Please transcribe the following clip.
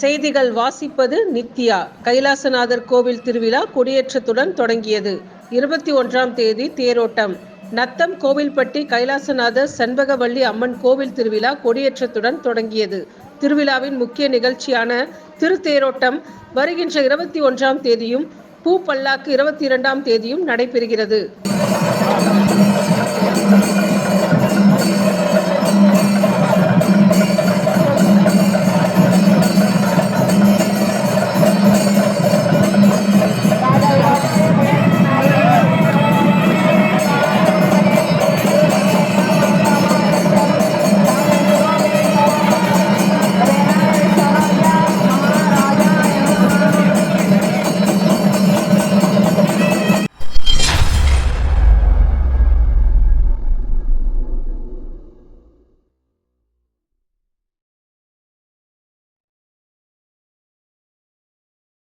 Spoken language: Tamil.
செய்திகள் வாசிப்பது நித்யா. கைலாசநாதர் கோவில் திருவிழா கொடியேற்றத்துடன் தொடங்கியது. இருபத்தி ஒன்றாம் தேதி தேரோட்டம். நத்தம் கோவில்பட்டி கைலாசநாதர் செண்பகவல்லி அம்மன் கோவில் திருவிழா கொடியேற்றத்துடன் தொடங்கியது. திருவிழாவின் முக்கிய நிகழ்ச்சியான திருத்தேரோட்டம் வருகின்ற இருபத்தி ஒன்றாம் தேதியும் பூ பல்லாக்கு இருபத்தி இரண்டாம் தேதியும் நடைபெறுகிறது.